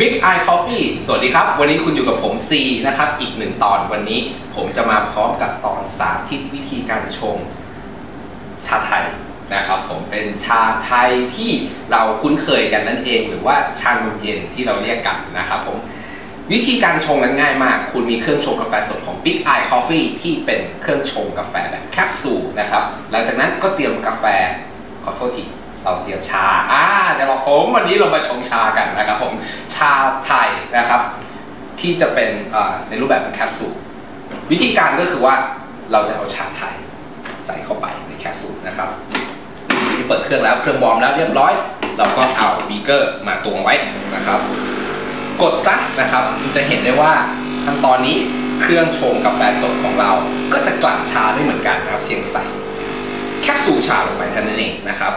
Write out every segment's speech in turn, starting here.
Big Eye Coffee สวัสดีครับ วันนี้คุณอยู่กับผม C นะครับ อีกหนึ่งตอนวันนี้ ผมจะมาพร้อมกับตอนสาธิตวิธีการชงชาไทยนะครับผมเป็นชาไทยที่เราคุ้นเคยกันนั่นเอง หรือว่าชานมเย็นที่เราเรียกกันนะครับผมวิธีการชงนั้นง่ายมาก คุณมีเครื่องชงกาแฟสดของ Big Eye Coffee ที่เป็นเครื่องชงกาแฟแบบแคปซูลนะครับ หลังจากนั้นก็เตรียมกาแฟขอโทษที เราเตรียมชา อ่าเดี๋ยวเราผมวันนี้เรามาชงชากันนะครับผม ชาไทยนะครับ ที่จะเป็นในรูปแบบของแคปซูล วิธีการก็คือว่าเราจะเอาชาไทยใส่เข้าไปในแคปซูลนะครับที่เปิดเครื่องแล้วเครื่องวอมแล้วเรียบร้อย เราก็เอาบีเกอร์มาตวงไว้นะครับ กดซักนะครับจะเห็นได้ว่าขั้นตอนนี้เครื่องชงกาแฟสดของเรา ก็จะกลั่นชาได้เหมือนกันนะครับเชียงใส่แคปซูลชาลงไปท่านั้นเองนะครับ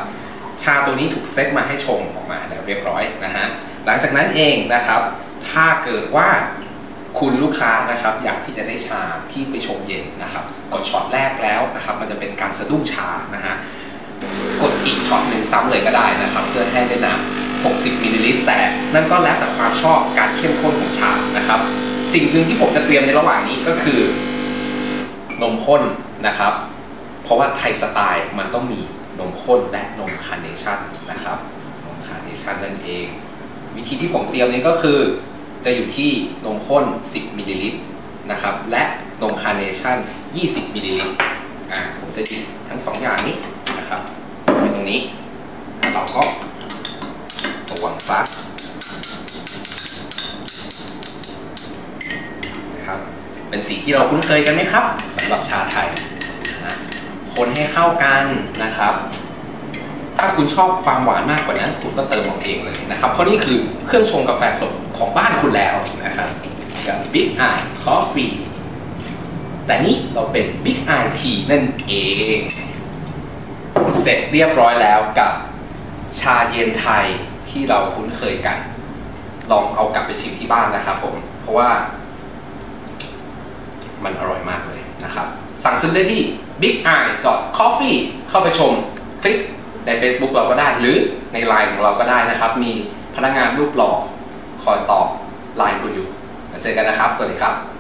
าตัวนี้ถูกเซตมาให้ชงออกมาแล้วเรียบร้อยนะฮะหลังจากนั้นเองนะครับ ถ้าเกิดว่าคุณลูกค้านะครับอยากที่จะได้ชาที่ไปชงเย็นนะครับ กดช็อตแรกแล้วนะครับ มันจะเป็นการสะดุ้งชานะฮะกดอีกช็อตหนึ่งซ้ำเลยก็ได้นะครับ เพื่อให้ได้น้ำ60มิลลิลิตรแต่นั่นก็แล้วแต่ความชอบการเข้มข้นของชานะครับ สิ่งหนึ่งที่ผมจะเตรียมในระหว่างนี้ก็คือนมข้นนะครับ เพราะว่าไทยสไตล์มันต้องมี นมข้นและนมคาร์เนชั่นนะครับนมคาร์เนชั่นนั่นเอง วิธีที่ผมเตรียมนี้ก็คือ จะอยู่ที่นมข้น 10มิลลิลิตรนะครับและนมคาร์เนชั่น 20มิลลิลิตรอ่าผมจะหยิบทั้งสองอย่างนี้นะครับไว้ตรงนี้เราก็ระวังซักนะครับเป็นสีที่เราคุ้นเคยกันไหมครับสำหรับชาไทย คนให้เข้ากันนะครับ ถ้าคุณชอบความหวานมากกว่านั้น คุณก็เติมเอาเองเลยนะครับ เพราะนี่คือเครื่องชงกาแฟสดของบ้านคุณแล้วนะครับกับ Big Eye Coffee แต่นี่เราเป็น Big Eye Tea นั่นเอง เสร็จเรียบร้อยแล้วกับชาเย็นไทยที่เราคุ้นเคยกัน ลองเอากลับไปชิมที่บ้านนะครับผม เพราะว่ามันอร่อยมากเลยนะครับ สั่งซื้อได้ที่ big eye coffee เข้าไปชมคลิกใน Facebook เราก็ได้ หรือใน Line ของเราก็ได้นะครับ มีพนักงานรูปหล่อคอยตอบไลน์คุณอยู่เจอกันนะครับ สวัสดีครับ